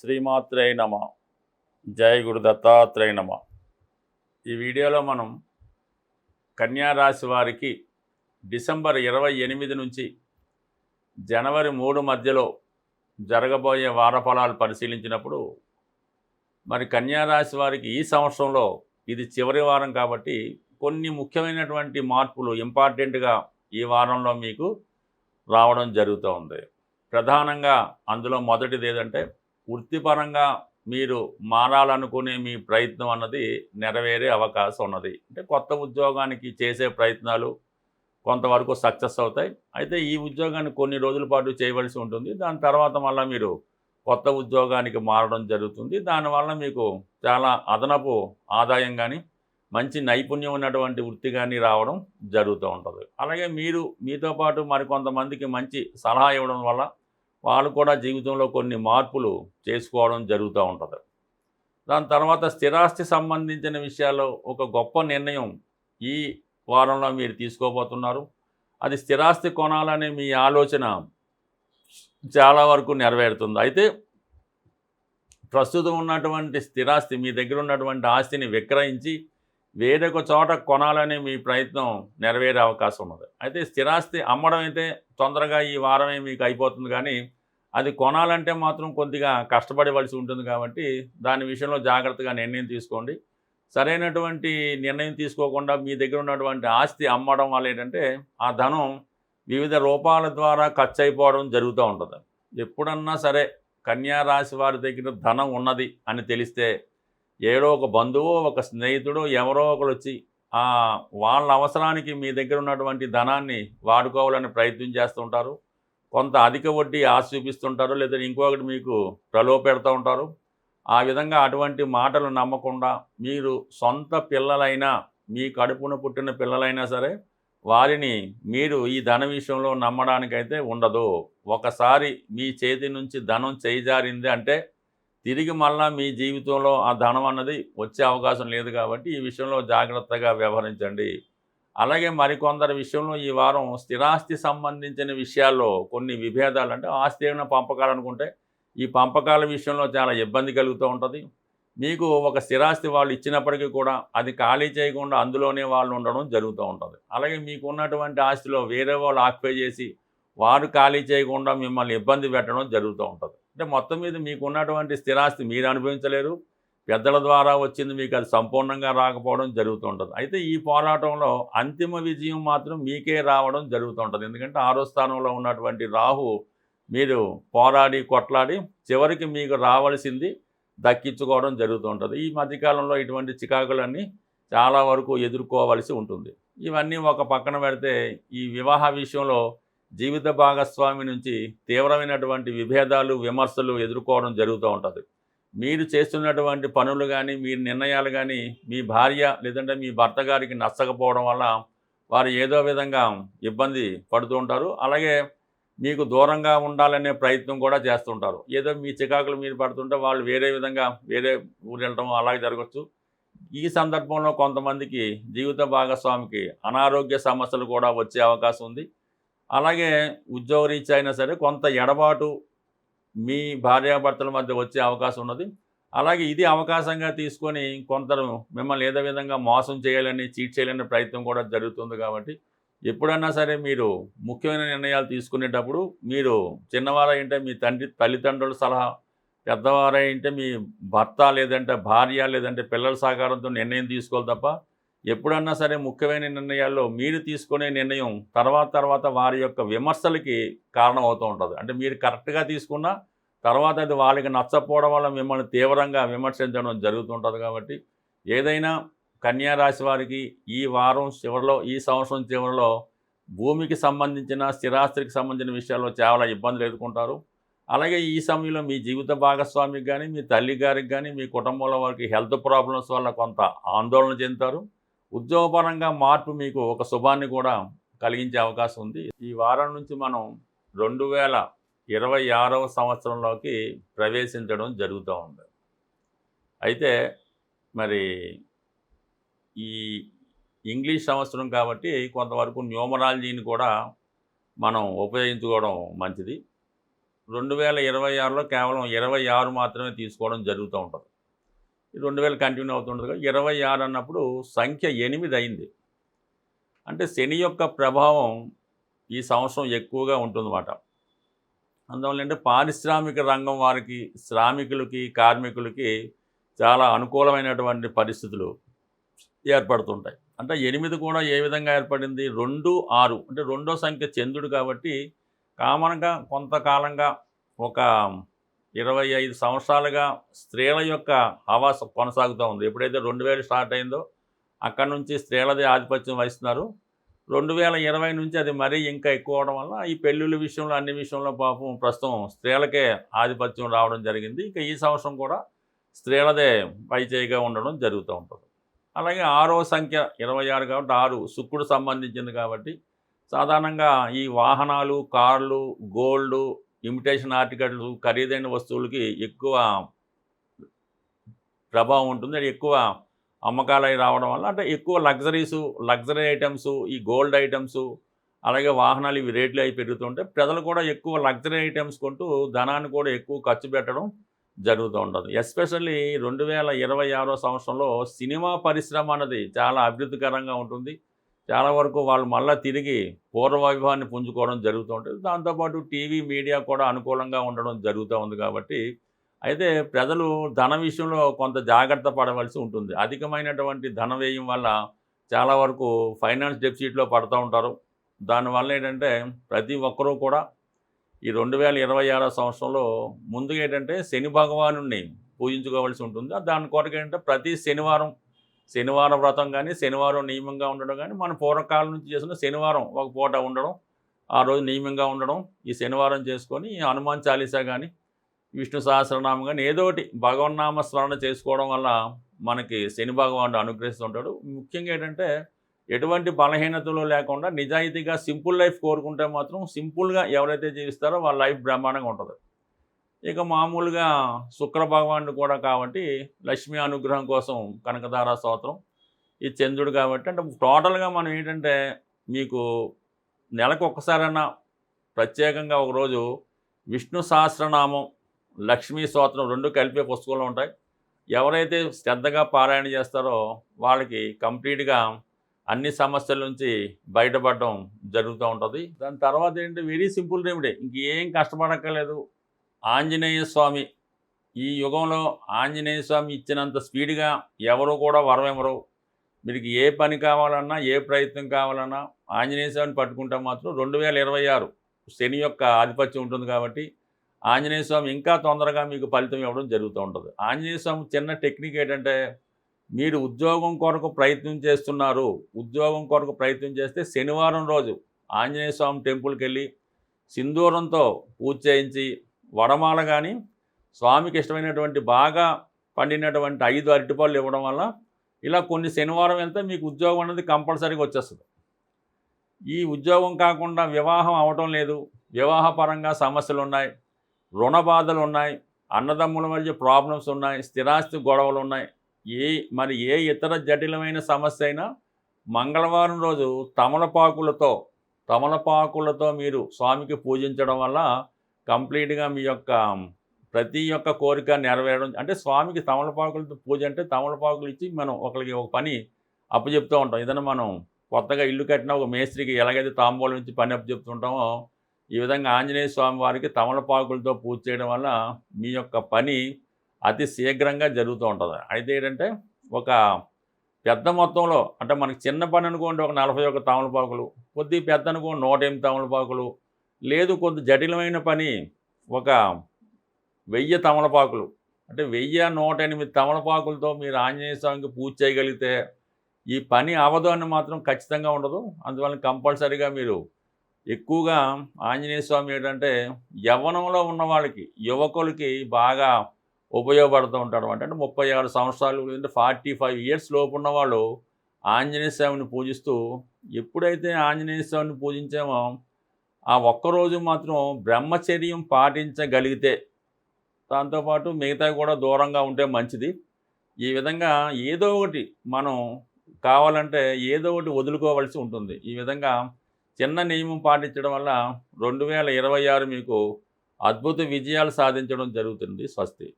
శ్రీమాత్రే నమ. జయ గురు దత్తాత్రేయ నమ. ఈ వీడియోలో మనం కన్యా రాశి వారికి డిసెంబర్ ఇరవై ఎనిమిది నుంచి జనవరి మూడు మధ్యలో జరగబోయే వార ఫలాలు పరిశీలించినప్పుడు మరి కన్యా రాశి వారికి ఈ సంవత్సరంలో ఇది చివరి వారం కాబట్టి కొన్ని ముఖ్యమైనటువంటి మార్పులు ఇంపార్టెంట్గా ఈ వారంలో మీకు రావడం జరుగుతూ ఉంది. ప్రధానంగా అందులో మొదటిది ఏదంటే వృత్తిపరంగా మీరు మారాలనుకునే మీ ప్రయత్నం అన్నది నెరవేరే అవకాశం ఉన్నది. అంటే కొత్త ఉద్యోగానికి చేసే ప్రయత్నాలు కొంతవరకు సక్సెస్ అవుతాయి. అయితే ఈ ఉద్యోగాన్ని కొన్ని రోజుల పాటు చేయవలసి ఉంటుంది. దాని తర్వాత మళ్ళీ మీరు కొత్త ఉద్యోగానికి మారడం జరుగుతుంది. దానివల్ల మీకు చాలా అదనపు ఆదాయం కానీ మంచి నైపుణ్యం ఉన్నటువంటి వృత్తి కానీ రావడం జరుగుతూ ఉంటుంది. అలాగే మీరు మీతో పాటు మరికొంతమందికి మంచి సలహా ఇవ్వడం వల్ల వాళ్ళు కూడా జీవితంలో కొన్ని మార్పులు చేసుకోవడం జరుగుతూ ఉంటుంది. దాని తర్వాత స్థిరాస్తి సంబంధించిన విషయాల్లో ఒక గొప్ప నిర్ణయం ఈ వారంలో మీరు తీసుకోబోతున్నారు. అది స్థిరాస్తి కొనాలనే మీ ఆలోచన చాలా వరకు నెరవేరుతుంది. అయితే ప్రస్తుతం ఉన్నటువంటి స్థిరాస్తి మీ దగ్గర ఉన్నటువంటి ఆస్తిని విక్రయించి వేరొక చోట కొనాలనే మీ ప్రయత్నం నెరవేరే అవకాశం ఉన్నది. అయితే స్థిరాస్తి అమ్మడం అయితే తొందరగా ఈ వారమే మీకు అయిపోతుంది కానీ అది కొనాలంటే మాత్రం కొద్దిగా కష్టపడవలసి ఉంటుంది కాబట్టి దాని విషయంలో జాగ్రత్తగా నిర్ణయం తీసుకోండి. సరైనటువంటి నిర్ణయం తీసుకోకుండా మీ దగ్గర ఉన్నటువంటి ఆస్తి అమ్మడం వల్ల ఏంటంటే ఆ ధనం వివిధ రూపాల ద్వారా ఖర్చు అయిపోవడం జరుగుతూ ఉంటుంది. ఎప్పుడన్నా సరే కన్యా రాశి వారి దగ్గర ధనం ఉన్నది అని తెలిస్తే ఏడో ఒక బంధువు ఒక స్నేహితుడు ఎవరో ఒకరు వచ్చి ఆ వాళ్ళ అవసరానికి మీ దగ్గర ఉన్నటువంటి ధనాన్ని వాడుకోవాలని ప్రయత్నం చేస్తుంటారు. కొంత అధిక వడ్డీ ఆశ చూపిస్తుంటారు లేదా ఇంకొకటి మీకు ప్రలో పెడుతూ ఉంటారు. ఆ విధంగా అటువంటి మాటలు నమ్మకుండా మీరు సొంత పిల్లలైనా మీ కడుపున పుట్టిన పిల్లలైనా సరే వారిని మీరు ఈ ధన విషయంలో నమ్మడానికైతే ఉండదు. ఒకసారి మీ చేతి నుంచి ధనం చేజారింది అంటే తిరిగి మళ్ళా మీ జీవితంలో ఆ ధనం అన్నది వచ్చే అవకాశం లేదు కాబట్టి ఈ విషయంలో జాగ్రత్తగా వ్యవహరించండి. అలాగే మరికొందరి విషయంలో ఈ వారం స్థిరాస్తి సంబంధించిన విషయాల్లో కొన్ని విభేదాలు అంటే ఆస్తి ఏమైనా పంపకాలు అనుకుంటే ఈ పంపకాల విషయంలో చాలా ఇబ్బంది కలుగుతూ ఉంటుంది. మీకు ఒక స్థిరాస్తి వాళ్ళు ఇచ్చినప్పటికీ కూడా అది ఖాళీ చేయకుండా అందులోనే వాళ్ళు ఉండడం జరుగుతూ ఉంటుంది. అలాగే మీకు ఉన్నటువంటి ఆస్తిలో వేరే వాళ్ళు ఆక్యుపై చేసి వారు ఖాళీ చేయకుండా మిమ్మల్ని ఇబ్బంది పెట్టడం జరుగుతూ ఉంటుంది. అంటే మొత్తం మీద మీకు ఉన్నటువంటి స్థిరాస్తి మీరు అనుభవించలేరు. పెద్దల ద్వారా వచ్చింది మీకు అది సంపూర్ణంగా రాకపోవడం జరుగుతుంటుంది. అయితే ఈ పోరాటంలో అంతిమ విజయం మాత్రం మీకే రావడం జరుగుతుంటుంది. ఎందుకంటే ఆరో స్థానంలో ఉన్నటువంటి రాహు మీరు పోరాడి కొట్లాడి చివరికి మీకు రావాల్సింది దక్కించుకోవడం జరుగుతుంటుంది. ఈ మధ్యకాలంలో ఇటువంటి చికాకులన్నీ చాలా వరకు ఎదుర్కోవలసి ఉంటుంది. ఇవన్నీ ఒక పక్కన పెడితే ఈ వివాహ విషయంలో జీవిత భాగస్వామి నుంచి తీవ్రమైనటువంటి విభేదాలు విమర్శలు ఎదుర్కోవడం జరుగుతూ ఉంటుంది. మీరు చేస్తున్నటువంటి పనులు కానీ మీ నిర్ణయాలు కానీ మీ భార్య లేదంటే మీ భర్త గారికి నచ్చకపోవడం వల్ల వారు ఏదో విధంగా ఇబ్బంది పడుతూ ఉంటారు. అలాగే మీకు దూరంగా ఉండాలనే ప్రయత్నం కూడా చేస్తుంటారు ఏదో మీ చికాకులు మీరు పడుతుంటే వాళ్ళు వేరే విధంగా వేరే ఊరు వెళ్ళడం అలాగే జరగచ్చు. ఈ సందర్భంలో కొంతమందికి జీవిత భాగస్వామికి అనారోగ్య సమస్యలు కూడా వచ్చే అవకాశం ఉంది. అలాగే ఉద్యోగరీత్యా అయినా సరే కొంత ఎడబాటు మీ భార్యాభర్తల మధ్య వచ్చే అవకాశం ఉన్నది. అలాగే ఇది అవకాశంగా తీసుకొని కొందరు మిమ్మల్ని ఏదో విధంగా మోసం చేయాలని చీట్ చేయాలనే ప్రయత్నం కూడా జరుగుతుంది కాబట్టి ఎప్పుడన్నా సరే మీరు ముఖ్యమైన నిర్ణయాలు తీసుకునేటప్పుడు మీరు చిన్నవారైంటే మీ తండ్రి తల్లిదండ్రుల సలహా పెద్దవారైంటే మీ భర్త లేదంటే భార్య లేదంటే పిల్లల సహకారంతో నిర్ణయం తీసుకోవాలి తప్ప ఎప్పుడన్నా సరే ముఖ్యమైన నిర్ణయాల్లో మీరు తీసుకునే నిర్ణయం తర్వాత తర్వాత వారి యొక్క విమర్శలకి కారణం అవుతూ ఉంటుంది. అంటే మీరు కరెక్ట్గా తీసుకున్నా తర్వాత అది వాళ్ళకి నచ్చకపోవడం వల్ల మిమ్మల్ని తీవ్రంగా విమర్శించడం జరుగుతుంటుంది కాబట్టి ఏదైనా కన్యా రాశి వారికి ఈ వారం చివరిలో ఈ సంవత్సరం చివరిలో భూమికి సంబంధించిన స్థిరాస్తికి సంబంధించిన విషయాల్లో చాలా ఇబ్బందులు ఎదుర్కొంటారు. అలాగే ఈ సమయంలో మీ జీవిత భాగస్వామికి కానీ మీ తల్లి గారికి కానీ మీ కుటుంబంలో వారికి హెల్త్ ప్రాబ్లమ్స్ వల్ల కొంత ఆందోళన చెందుతారు. ఉద్యోగపరంగా మార్పు మీకు ఒక శుభాన్ని కూడా కలిగించే అవకాశం ఉంది. ఈ వారం నుంచి మనం రెండు వేల ఇరవై ఆరవ సంవత్సరంలోకి ప్రవేశించడం జరుగుతూ ఉంది. అయితే మరి ఈ ఇంగ్లీష్ సంవత్సరం కాబట్టి కొంతవరకు న్యూమరాలజీని కూడా మనం ఉపయోగించుకోవడం మంచిది. రెండు వేల ఇరవై ఆరులో కేవలం ఇరవై ఆరు మాత్రమే తీసుకోవడం జరుగుతూ ఉంటుంది. రెండు వేలు కంటిన్యూ అవుతుంటుంది కదా ఇరవై ఆరు అన్నప్పుడు సంఖ్య ఎనిమిది అయింది. అంటే శని యొక్క ప్రభావం ఈ సంవత్సరం ఎక్కువగా ఉంటుందన్నమాట. అందువల్ల అంటే పారిశ్రామిక రంగం వారికి శ్రామికులకి కార్మికులకి చాలా అనుకూలమైనటువంటి పరిస్థితులు ఏర్పడుతుంటాయి. అంటే ఎనిమిది కూడా ఏ విధంగా ఏర్పడింది? రెండు ఆరు. అంటే రెండో సంఖ్య చంద్రుడు కాబట్టి కామన్గా కొంతకాలంగా ఒక ఇరవై ఐదు సంవత్సరాలుగా స్త్రీల యొక్క హవా కొనసాగుతూ ఉంది. ఎప్పుడైతే రెండు వేలు స్టార్ట్ అయిందో అక్కడ నుంచి స్త్రీలదే ఆధిపత్యం వహిస్తున్నారు. రెండు వేల ఇరవై నుంచి అది మరీ ఇంకా ఎక్కువ అవడం వల్ల ఈ పెళ్ళిళ్ళ విషయంలో అన్ని విషయంలో పాపం ప్రస్తుతం స్త్రీలకే ఆధిపత్యం రావడం జరిగింది. ఇంకా ఈ సంవత్సరం కూడా స్త్రీలదే పైచేయిగా ఉండడం జరుగుతూ ఉంటుంది. అలాగే ఆరో సంఖ్య ఇరవై ఆరు కాబట్టి ఆరు శుక్రుడు సంబంధించింది కాబట్టి సాధారణంగా ఈ వాహనాలు కార్లు గోల్డ్ ఇమిటేషన్ ఆర్టికల్స్ ఖరీదైన వస్తువులకి ఎక్కువ ప్రభావం ఉంటుంది. అది ఎక్కువ అమ్మకాలు రావడం వల్ల అంటే ఎక్కువ లగ్జరీస్ లగ్జరీ ఐటమ్స్ ఈ గోల్డ్ ఐటమ్స్ అలాగే వాహనాలు ఇవి రేట్లు అవి పెరుగుతుంటే ప్రజలు కూడా ఎక్కువ లగ్జరీ ఐటమ్స్ కొంటూ ధనాన్ని కూడా ఎక్కువ ఖర్చు పెట్టడం జరుగుతూ ఉంటుంది ఎస్పెషల్లీ రెండు వేల ఇరవై ఆరో సంవత్సరంలో సినిమా పరిశ్రమ అన్నది చాలా అభివృద్ధికరంగా ఉంటుంది. చాలా వరకు వాళ్ళు మళ్ళీ తిరిగి పూర్వవైభవాన్ని పుంజుకోవడం జరుగుతూ ఉంటుంది. దాంతోపాటు టీవీ మీడియా కూడా అనుకూలంగా ఉండడం జరుగుతూ ఉంది కాబట్టి అయితే ప్రజలు ధన విషయంలో కొంత జాగ్రత్త పడవలసి ఉంటుంది. అధికమైనటువంటి ధన వ్యయం వల్ల చాలా వరకు ఫైనాన్స్ డెఫిసిట్లో పడుతూ ఉంటారు. దానివల్ల ఏంటంటే ప్రతి ఒక్కరూ కూడా ఈ రెండు వేల ఇరవై ఆరో సంవత్సరంలో ముందుగా ఏంటంటే శని భగవాను పూజించుకోవాల్సి ఉంటుంది. దాని కొరకు ఏంటంటే ప్రతి శనివారం శనివారం వ్రతం కానీ శనివారం నియమంగా ఉండడం కానీ మన పూర్వకాలం నుంచి చేసిన శనివారం ఒక పూట ఉండడం ఆ రోజు నియమంగా ఉండడం ఈ శనివారం చేసుకొని హనుమాన్ చాలీసా కానీ విష్ణు సహస్రనామం కానీ ఏదో ఒకటి భగవన్నామ స్మరణ చేసుకోవడం వల్ల మనకి శని భగవానుడు అనుగ్రహిస్తుంటాడు. ముఖ్యంగా ఏంటంటే ఎటువంటి బలహీనతలు లేకుండా నిజాయితీగా సింపుల్ లైఫ్ కోరుకుంటే మాత్రం సింపుల్గా ఎవరైతే జీవిస్తారో వాళ్ళ లైఫ్ బ్రహ్మాండంగా ఉంటుంది. ఇక మామూలుగా శుక్ర భగవానుడు కూడా కాబట్టి లక్ష్మీ అనుగ్రహం కోసం కనకదార స్తోత్రం ఈ చంద్రుడు కాబట్టి. అంటే టోటల్గా మనం ఏంటంటే మీకు నెలకు ఒక్కసారైనా ప్రత్యేకంగా ఒకరోజు విష్ణు సహస్రనామం లక్ష్మీ స్తోత్రం రెండు కలిపే పుస్తకంలో ఉంటాయి. ఎవరైతే శ్రద్ధగా పారాయణ చేస్తారో వాళ్ళకి కంప్లీట్గా అన్ని సమస్యల నుంచి బయటపడడం జరుగుతూ ఉంటుంది. దాని తర్వాత ఏంటి? Very simple remedy. ఇంకేం కష్టపడక్కర్లేదు. ఆంజనేయ స్వామి ఈ యుగంలో ఆంజనేయ స్వామి ఇచ్చినంత స్పీడ్గా ఎవరు కూడా వరమెవరు మీకు ఏ పని కావాలన్నా ఏ ప్రయత్నం కావాలన్నా ఆంజనేయ స్వామిని పట్టుకుంటే మాత్రం రెండు వేల ఇరవై ఆరు శని యొక్క ఆధిపత్యం ఉంటుంది కాబట్టి ఆంజనేయ స్వామి ఇంకా తొందరగా మీకు ఫలితం ఇవ్వడం జరుగుతూ ఉంటుంది. ఆంజనేయ స్వామి చిన్న టెక్నిక్ ఏంటంటే మీరు ఉద్యోగం కొరకు ప్రయత్నం చేస్తున్నారు. ఉద్యోగం కొరకు ప్రయత్నం చేస్తే శనివారం రోజు ఆంజనేయ స్వామి టెంపుల్కి వెళ్ళి సింధూరంతో పూజ చేయించి వడమాల కానీ స్వామికి ఇష్టమైనటువంటి బాగా పండినటువంటి ఐదు అరటిపళ్ళు ఇవ్వడం వల్ల ఇలా కొన్ని శనివారం వెళ్తే మీకు ఉద్యోగం అనేది కంపల్సరీగా వచ్చేస్తుంది. ఈ ఉద్యోగం కాకుండా వివాహం అవటం లేదు. వివాహపరంగా సమస్యలు ఉన్నాయి. రుణ బాధలు ఉన్నాయి. అన్నదమ్ముల మధ్య ప్రాబ్లమ్స్ ఉన్నాయి. స్థిరాస్తి గొడవలు ఉన్నాయి. ఏ మరి ఏ ఇతర జటిలమైన సమస్య అయినా మంగళవారం రోజు తమలపాకులతో తమలపాకులతో మీరు స్వామికి పూజించడం వల్ల కంప్లీట్గా మీ యొక్క ప్రతి ఒక్క కోరిక నెరవేరడం అంటే స్వామికి తమలపాకులతో పూజ అంటే తమలపాకులు ఇచ్చి మనం ఒకరికి ఒక పని అప్పచెప్తూ ఉంటాం. ఏదైనా మనం కొత్తగా ఇల్లు కట్టిన ఒక మేస్త్రికి ఎలాగైతే తాంబూలం నుంచి పని అప్పచెప్తుంటామో ఈ విధంగా ఆంజనేయ స్వామి వారికి తమలపాకులతో పూజ చేయడం వల్ల మీ యొక్క పని అతి శీఘ్రంగా జరుగుతూ ఉంటుంది. అయితే ఏంటంటే ఒక పెద్ద మొత్తంలో అంటే మనకి చిన్న పని అనుకోండి ఒక నలభై ఒక తమలపాకులు కొద్ది పెద్ద అనుకోండి నూట ఎనిమిది తమలపాకులు లేదు కొద్ది జటిలమైన పని. ఒక వెయ్యి తమలపాకులు. అంటే వెయ్యి నూట ఎనిమిది తమలపాకులతో మీరు ఆంజనేయ స్వామికి పూజ చేయగలిగితే ఈ పని అవదు అని మాత్రం ఖచ్చితంగా ఉండదు. అందువల్ల కంపల్సరీగా మీరు ఎక్కువగా ఆంజనేయ స్వామి ఏంటంటే యవ్వనంలో ఉన్న వాళ్ళకి యువకులకి బాగా ఉపయోగపడుతూ ఉంటాడు అంటే ముప్పై ఆరు సంవత్సరాలు లేదంటే ఫార్టీ ఫైవ్ ఇయర్స్ లోపు ఉన్న వాళ్ళు ఆంజనేయ స్వామిని పూజిస్తూ ఎప్పుడైతే ఆంజనేయ స్వామిని పూజించామో ఆ ఒక్కరోజు మాత్రం బ్రహ్మచర్యం పాటించగలిగితే దాంతోపాటు మిగతా కూడా దూరంగా ఉంటే మంచిది. ఈ విధంగా ఏదో ఒకటి మనం కావాలంటే ఏదో ఒకటి వదులుకోవాల్సి ఉంటుంది. ఈ విధంగా చిన్న నియమం పాటించడం వల్ల రెండు వేల ఇరవై ఆరు మీకు అద్భుత విజయాలు సాధించడం జరుగుతుంది. స్వస్తి.